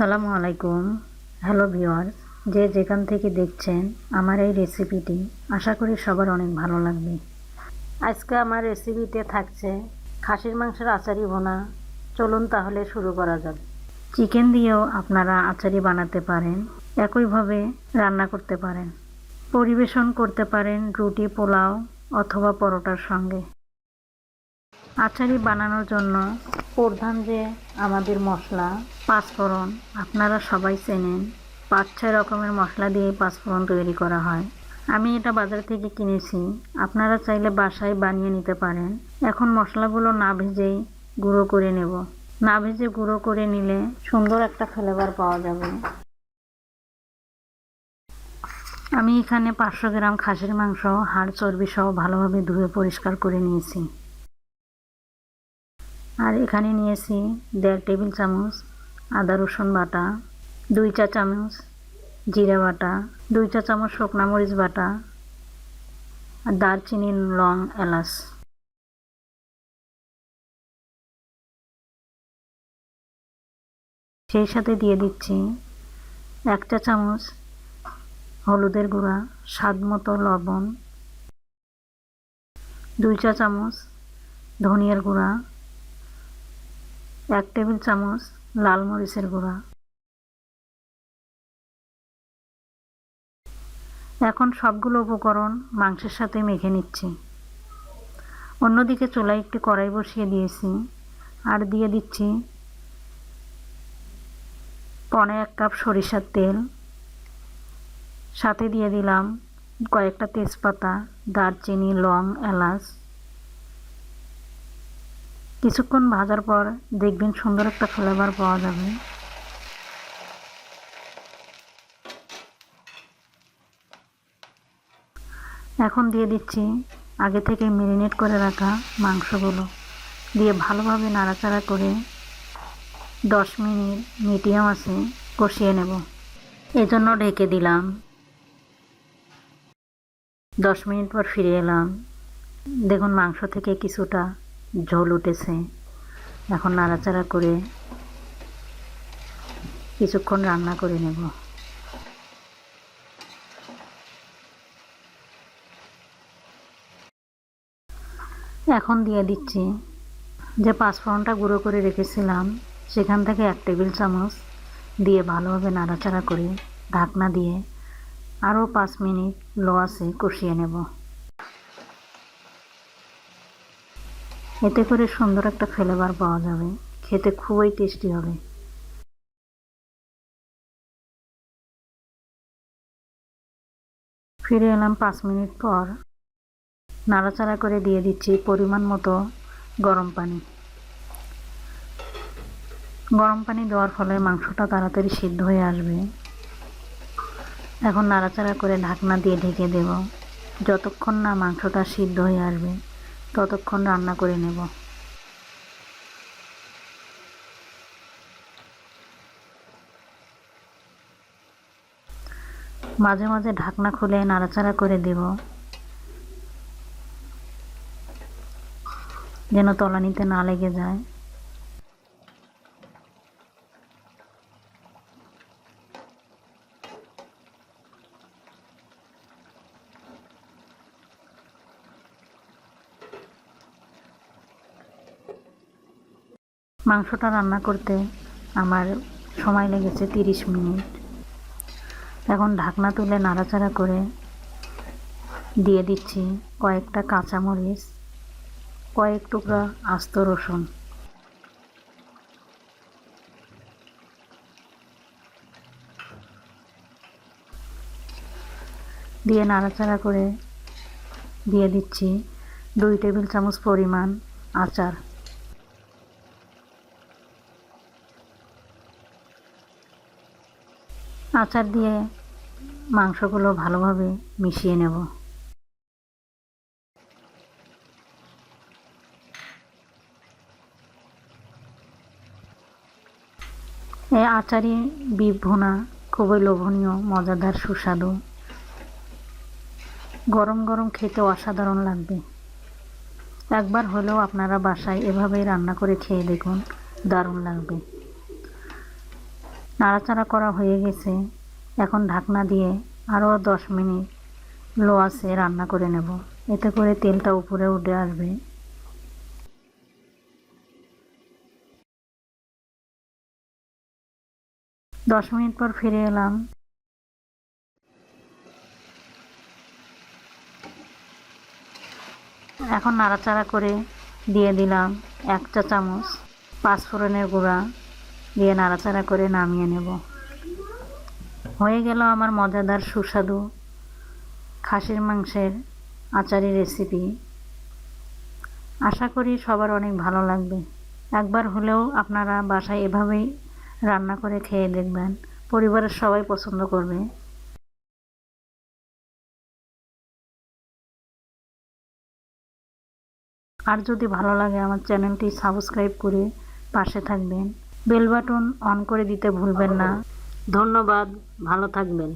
সালামু আলাইকুম। Hello viewers যে যেখান থেকে দেখছেন আমার এই রেসিপিটি আশা করি সবার অনেক ভালো লাগবে। আজকে আমার রেসিপিতে থাকছে খাসির মাংসের আচারি ভোনা। চলুন তাহলে শুরু করা যাক। চিকেন দিয়েও আপনারা আচারি বানাতে পারেন, একইভাবে রান্না করতে পারেন। পরিবেশন করতে পারেন রুটি, পোলাও অথবা পরোটার সঙ্গে। আচারি বানানোর জন্য প্রধান যে আমাদের মশলা, পাঁচফোড়ন, আপনারা সবাই চেনেন পাঁচ ছয় রকমের মশলা দিয়ে পাঁচফোড়ন তৈরি করা হয়। আমি এটা বাজার থেকে কিনেছি, আপনারা চাইলে বাসায় বানিয়ে নিতে পারেন। এখন মশলাগুলো না ভেজেই গুঁড়ো করে নেব। না ভেজে গুঁড়ো করে নিলে সুন্দর একটা ফ্লেভার পাওয়া যাবে। আমি এখানে পাঁচশো গ্রাম খাসির মাংস, হাড় চর্বি সহ ভালোভাবে ধুয়ে পরিষ্কার করে নিয়েছি। আর এখানে নিয়েছি দেড় টেবিল চামচ, আদা রসুন বাটা, দুই চা চামচ জিরা বাটা, দুই চা চামচ শুকনা মরিচ বাটা, আর দারচিনি লং এলাচ। সেই সাথে দিয়ে দিচ্ছি এক চা চামচ হলুদের গুঁড়া, স্বাদ মতো লবণ, দুই চা চামচ ধনিয়ার গুঁড়া এক টেবিল চামচ লাল মরিচের গুঁড়া। এখন সবগুলো উপকরণ মাংসের সাথে মেখে নিচ্ছি। অন্যদিকে চুলায় একটি কড়াই বসিয়ে দিয়েছি আর দিয়ে দিচ্ছি পনে এক কাপ সরিষার তেল। সাথে দিয়ে দিলাম কয়েকটা তেজপাতা, দারচিনি, লং, এলাচ কিছুক্ষণ ভাজার পর দেখবেন সুন্দর একটা ফ্লেভার পাওয়া যাবে। এখন দিয়ে দিচ্ছি আগে থেকে মেরিনেট করে রাখা মাংসগুলো। দিয়ে ভালোভাবে নাড়াচাড়া করে দশ মিনিট মিডিয়াম আছে কষিয়ে নেব। এজন্য ঢেকে দিলাম। দশ মিনিট পর ফিরে এলাম। দেখুন মাংস থেকে কিছুটা ঝোল উঠেছে। এখন নাড়াচাড়া করে কিছুক্ষণ রান্না করে নেব। এখন দিয়ে দিচ্ছি যে পাঁচফোড়নটা গুঁড়ো করে রেখেছিলাম, সেখান থেকে এক টেবিল চামচ দিয়ে ভালোভাবে নাড়াচাড়া করে ঢাকনা দিয়ে আরও পাঁচ মিনিট লো আছে কষিয়ে নেব। এতে করে সুন্দর একটা ফ্লেভার পাওয়া যাবে। খেতে খুবই টেস্টি হবে। ফিরে এলাম পাঁচ মিনিট পর। নাড়াচাড়া করে দিয়ে দিচ্ছি পরিমাণ মতো গরম পানি। গরম পানি দেওয়ার ফলে মাংসটা তাড়াতাড়ি সিদ্ধ হয়ে আসবে। এখন নাড়াচাড়া করে ঢাকনা দিয়ে ঢেকে দেব। যতক্ষণ না মাংসটা সিদ্ধ হয়ে আসবে। ততক্ষণ রান্না করে নেব। মাঝে মাঝে ঢাকনা খুলে নাড়াচাড়া করে দেব। যেন তলানিতে না লেগে যায়। মাংসটা রান্না করতে আমার সময় লেগেছে তিরিশ মিনিট। এখন ঢাকনা তুলে নাড়াচাড়া করে দিয়ে দিচ্ছি কয়েকটা কাঁচামরিচ, কয়েক টুকরা আস্ত রসুন। দিয়ে নাড়াচাড়া করে দিয়ে দিচ্ছি দুই টেবিল চামচ পরিমাণ আচার। আচার দিয়ে মাংসগুলো ভালোভাবে মিশিয়ে নেব। এই আচারি বিপ ভুনা খুবই লোভনীয়, মজাদার, সুস্বাদু। গরম গরম খেতে অসাধারণ লাগবে। একবার হলেও আপনারা বাসায় এভাবেই রান্না করে খেয়ে দেখুন, দারুণ লাগবে। নাড়াচাড়া করা হয়ে গেছে। এখন ঢাকনা দিয়ে আরও দশ মিনিট লো আছে রান্না করে নেব। এতে করে তেলটা উপরে উঠে আসবে। দশ মিনিট পর ফিরে এলাম। এখন নাড়াচাড়া করে দিয়ে দিলাম এক চা চামচ পাঁচফোড়নের গুঁড়া। দিয়ে নাড়াচাড়া করে নামিয়ে নেব। হয়ে গেল আমার মজাদার সুস্বাদু খাসির মাংসের আচারি রেসিপি আশা করি সবার অনেক ভালো লাগবে। একবার হলেও আপনারা বাসায় এভাবেই রান্না করে খেয়ে দেখবেন। পরিবারের সবাই পছন্দ করবে। আর যদি ভালো লাগে আমার চ্যানেলটি সাবস্ক্রাইব করে পাশে থাকবেন। বেল বাটন অন করে দিতে ভুলবেন না। ধন্যবাদ ভালো থাকবেন।